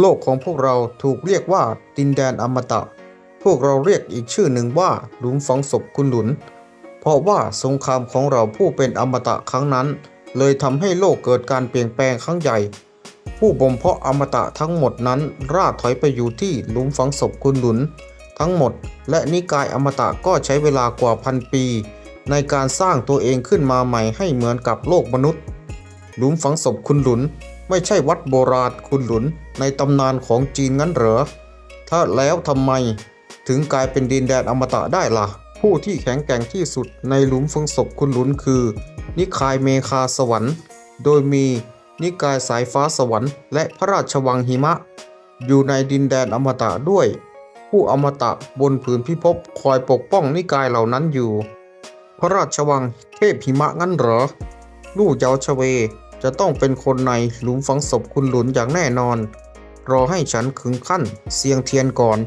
โลกของพวกเราถูกเรียกว่าดินแดนอมตะ พวกเราเรียกอีกชื่อหนึ่งว่าหลุมฝังศพคุณหลุน เพราะว่าสงครามของเราผู้เป็นอมตะครั้งนั้น เลยทำให้โลกเกิดการเปลี่ยนแปลงครั้งใหญ่ ผู้บ่มเพาะอมตะทั้งหมดนั้นร่าถอยไปอยู่ที่หลุมฝังศพคุณหลุน ทั้งหมด และนิกายอมตะก็ใช้เวลากว่าพันปี ในการสร้างตัวเองขึ้นมาใหม่ให้เหมือนกับโลกมนุษย์ หลุมฝังศพคุณหลุน ไม่ใช่วัดโบราณคุณหลุนในตำนานของจีนงั้นเหรอ ถ้าแล้วทำไมถึงกลายเป็นดินแดนอมตะได้ล่ะ ผู้ที่แข็งแกร่งที่สุดในหลุมฝังศพคุณหลุนคือ นิกายเมคาสวรรค์ โดยมีนิกายสายฟ้าสวรรค์และพระราชวังหิมะ อยู่ในดินแดนอมตะด้วย ผู้อมตะบนผืนพิภพคอยปกป้องนิกายเหล่านั้นอยู่ พระราชวังเทพหิมะงั้นเหรอ ลู่เยาวชเว จะต้องเป็นคนในหลุมฝังศพคุณหลุนอย่างแน่นอน รอให้ฉันขึงขั้นเสียงเทียนก่อน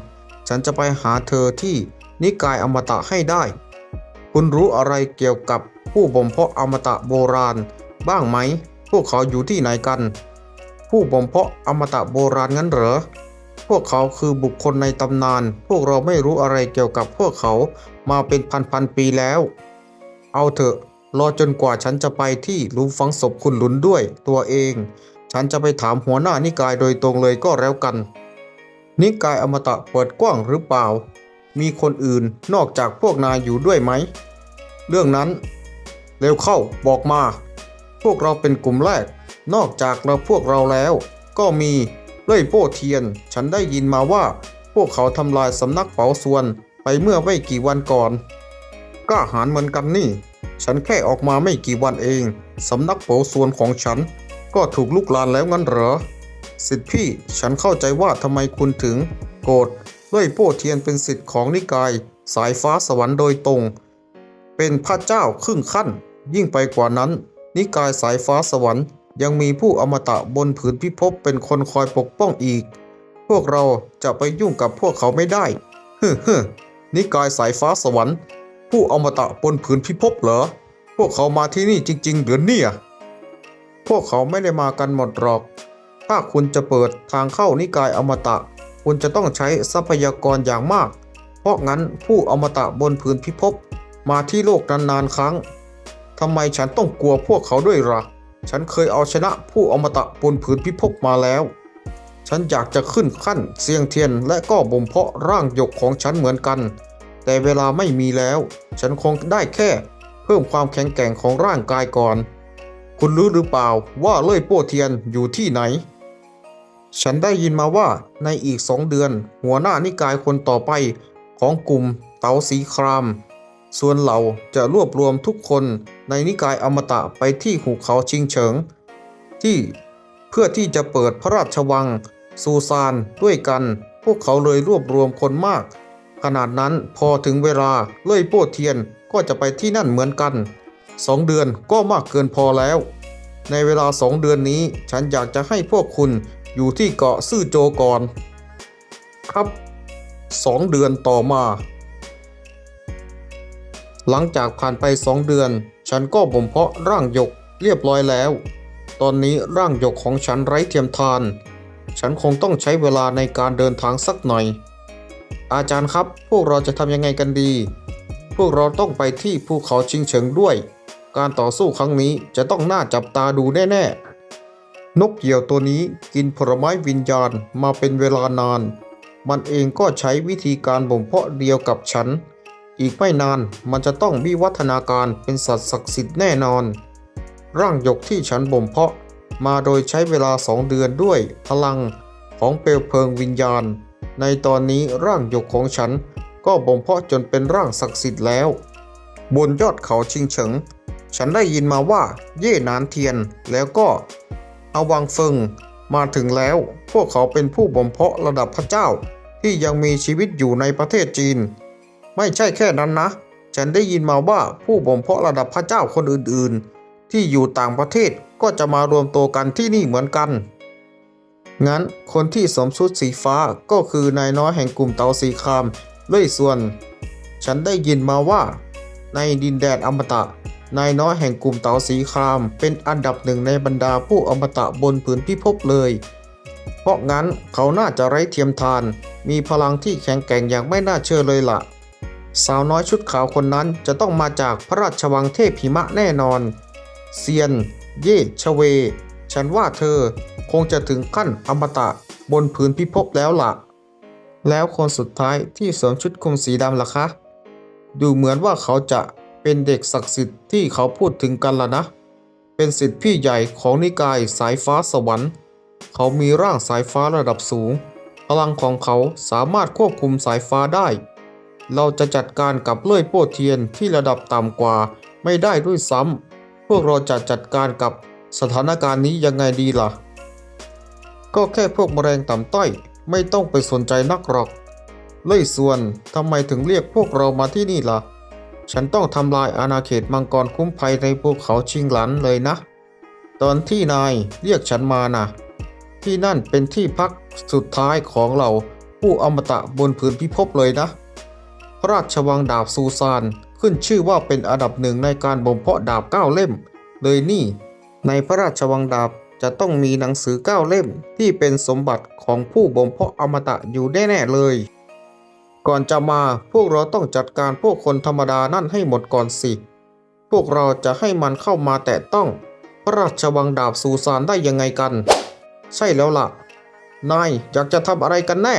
ฉันจะไปหาเธอที่นิกายอมตะให้ได้ คุณรู้อะไรเกี่ยวกับผู้บ่มเพาะอมตะโบราณ บ้างไหม พวกเขาอยู่ที่ไหนกัน ผู้บ่มเพาะอมตะโบราณงั้นเหรอ พวกเขาคือบุคคลในตำนาน พวกเราไม่รู้อะไรเกี่ยวกับพวกเขามาเป็นพันๆปีแล้ว เอาเถอะ รอจนกว่าฉันจะไปที่ลุมฝังศพคุณหลุนด้วยตัวเอง ฉันจะไปถามหัวหน้านิกายโดยตรงเลยก็แล้วกัน นิกายอมตะเปิดกว้างหรือเปล่า มีคนอื่นนอกจากพวกนายอยู่ด้วยไหม เรื่องนั้น เร็วเข้าบอกมา พวกเราเป็นกลุ่มแรก นอกจากเราพวกเราแล้ว ก็มีเล่ยโป้เทียน ฉันได้ยินมาว่า พวกเขาทำลายสำนักเป๋าส่วนไปเมื่อไม่กี่วันก่อนกล้าหาญเหมือนกันนี่ ฉันแค่ออกมาไม่กี่วันเอง สำนักโปส่วนของฉัน ก็ถูกลุกลานแล้วงั้นเหรอ สิทธิพี่ฉันเข้าใจว่าทำไมคุณถึง โกรธเล่ยโป้เทียนเป็นสิทธิ์ของนิกาย สายฟ้าสวรรค์โดยตรง เป็นพระเจ้าครึ่งขั้น ยิ่งไปกว่านั้น นิกายสายฟ้าสวรรค์ ยังมีผู้อมตะบนผืนพิภพเป็นคนคอยปกป้องอีก พวกเราจะไปยุ่งกับพวกเขาไม่ได้ฮึฮึนิกายสายฟ้าสวรรค์ ผู้อมตะบนผืนพิภพเหรอ พวกเขามาที่นี่จริง ๆหรือเนี่ย พวกเขาไม่ได้มากันหมดหรอก ถ้าคุณจะเปิดทางเข้านิกายอมตะ คุณจะต้องใช้ทรัพยากรอย่างมาก เพราะงั้นผู้อมตะบนผืนพิภพมาที่โลกนานๆครั้งทำไมฉันต้องกลัวพวกเขาด้วยละ่ะ ฉันเคยเอาชนะผู้อมตะบนผืนพิภพมาแล้ว ฉันอยากจะขึ้นขั้นเสียงเทียนและก็บ่มเพาะร่างหยกของฉันเหมือนกัน แต่เวลาไม่มีแล้ว ฉันคงได้แค่ เพิ่มความแข็งแกร่งของร่างกายก่อน คุณรู้หรือเปล่าว่าเล่ยโป้เทียนอยู่ที่ไหน ฉันได้ยินมาว่าในอีกสองเดือน หัวหน้านิกายคนต่อไปของกลุ่มเต๋าสีคราม ส่วนเราจะรวบรวมทุกคนในนิกายอมตะไปที่หุบเขาชิงเฉิง ที่เพื่อที่จะเปิดพระราชวังซูซานด้วยกัน พวกเขาเลยรวบรวมคนมาก ขนาดนั้นพอถึงเวลาเล่ยโป้เทียนก็จะไปที่นั่นเหมือนกันสองเดือนก็มากเกินพอแล้ว ในเวลาสองเดือนนี้ฉันอยากจะให้พวกคุณอยู่ที่เกาะซื่อโจก่อน ครับสองเดือนต่อมา หลังจากผ่านไปสองเดือน ฉันก็บ่มเพาะร่างหยกเรียบร้อยแล้ว ตอนนี้ร่างหยกของฉันไร้เทียมทาน ฉันคงต้องใช้เวลาในการเดินทางสักหน่อย อาจารย์ครับ พวกเราจะทำยังไงกันดี พวกเราต้องไปที่ภูเขาชิงเฉิงด้วย การต่อสู้ครั้งนี้จะต้องน่าจับตาดูแน่ ๆ นกเหยี่ยวตัวนี้กินผลไม้วิญญาณมาเป็นเวลานาน มันเองก็ใช้วิธีการบ่มเพาะเดียวกับฉัน อีกไม่นานมันจะต้องวิวัฒนาการเป็นสัตว์ศักดิ์สิทธิ์แน่นอน ร่างหยกที่ฉันบ่มเพาะมาโดยใช้เวลาสองเดือนด้วยพลังของเปลวเพลิงวิญญาณ ในตอนนี้ร่างหยกของฉันก็บ่มเพาะจนเป็นร่างศักดิ์สิทธิ์แล้ว บนยอดเขาชิงเฉิง ฉันได้ยินมาว่าเย่หนานเทียนแล้วก็อวังเฟิงมาถึงแล้ว พวกเขาเป็นผู้บ่มเพาะระดับพระเจ้าที่ยังมีชีวิตอยู่ในประเทศจีน ไม่ใช่แค่นั้นนะ ฉันได้ยินมาว่าผู้บ่มเพาะระดับพระเจ้าคนอื่นๆ ที่อยู่ต่างประเทศก็จะมารวมตัวกันที่นี่เหมือนกัน งั้นคนที่สวมชุดสีฟ้าก็คือนายน้อยแห่งกลุ่มเตาสีคามเล่ยส่วน ฉันได้ยินมาว่า ในดินแดนอมตะ นายน้อยแห่งกลุ่มเตาสีคามเป็นอันดับหนึ่งในบรรดาผู้อมตะบนผืนพิภพเลย เพราะงั้นเขาน่าจะไร้เทียมทาน มีพลังที่แข็งแกร่งอย่างไม่น่าเชื่อเลยล่ะ สาวน้อยชุดขาวคนนั้นจะต้องมาจากพระราชวังเทพหิมะแน่นอน เซียน เย่ชเว ฉันว่าเธอ คงจะถึงขั้นอมตะบนผืนพิภพแล้วล่ะ แล้วคนสุดท้ายที่สวมชุดคลุมสีดำล่ะคะ ดูเหมือนว่าเขาจะเป็นเด็กศักดิ์สิทธิ์ที่เขาพูดถึงกันล่ะนะ เป็นสิทธิพี่ใหญ่ของนิกายสายฟ้าสวรรค์ เขามีร่างสายฟ้าระดับสูง พลังของเขาสามารถควบคุมสายฟ้าได้ เราจะจัดการกับเลื่อยโป้เทียนที่ระดับต่ำกว่าไม่ได้ด้วยซ้ำพวกเราจะจัดการกับสถานการณ์นี้ยังไงดีล่ะ ก็แค่พวกแมลงต่ำต้อย ไม่ต้องไปสนใจนักหรอก เล่ยส่วนทำไมถึงเรียกพวกเรามาที่นี่ล่ะ ฉันต้องทำลายอาณาเขตมังกรคุ้มภัยในภูเขาชิงหลันเลยนะ ตอนที่นายเรียกฉันมานะที่นั่นเป็นที่พักสุดท้ายของเราผู้อมตะบนผืนพิภพเลยนะ พระราชวังดาบซูซานขึ้นชื่อว่าเป็นอันดับหนึ่งในการบ่มเพาะดาบเก้าเล่ม เลยนี่ ในพระราชวังดาบ จะต้องมีหนังสือเก้าเล่มที่เป็นสมบัติของผู้บ่มเพาะอมตะอยู่แน่ๆเลย ก่อนจะมาพวกเราต้องจัดการพวกคนธรรมดานั่นให้หมดก่อนสิ พวกเราจะให้มันเข้ามาแตะต้อง พระราชวังดาบซูซานได้ยังไงกัน ใช่แล้วล่ะ นายอยากจะทำอะไรกันแน่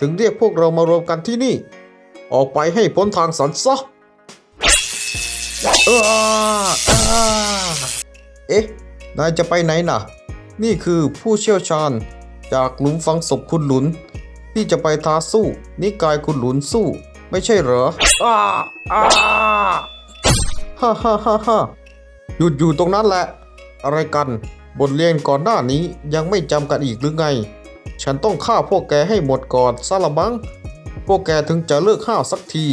ถึงเรียกพวกเรามารวมกันที่นี่ ออกไปให้พ้นทางสันซะเออเออเอ๊ะ นายจะไปไหนน่ะ นี่คือผู้เชี่ยวชาญจากหลุมฝังศพคุณหลุน ที่จะไปท้าสู้ นิกายคุณหลุนสู้ ไม่ใช่เหรออ้าอ้าฮ่าฮ่าฮ่าฮ่าหยุดอยู่ตรงนั้นแหละ อะไรกัน บทเรียนก่อนหน้านี้ยังไม่จำกันอีกหรือไง ฉันต้องฆ่าพวกแกให้หมดก่อนซะละบัง พวกแกถึงจะเลิกห้าวสักที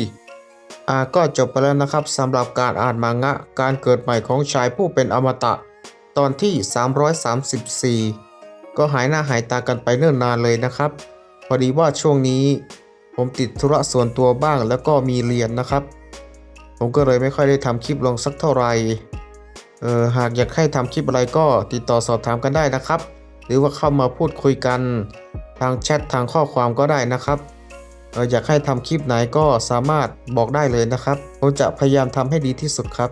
อาก็จบไปแล้วนะครับสำหรับการอ่านมังงะ การเกิดใหม่ของชายผู้เป็นอมตะ ตอนที่ 334 ก็หายหน้าหายตากันไปเนิ่นนานเลยนะครับ พอดีว่าช่วงนี้ ผมติดธุระส่วนตัวบ้างแล้วก็มีเรียนนะครับ ผมก็เลยไม่ค่อยได้ทำคลิปลงสักเท่าไหร่เออหากอยากให้ทำคลิปอะไรก็ติดต่อสอบถามกันได้นะครับ หรือว่าเข้ามาพูดคุยกันทางแชททางข้อความก็ได้นะครับเอออยากให้ทำคลิปไหนก็สามารถบอกได้เลยนะครับ ผมจะพยายามทำให้ดีที่สุดครับ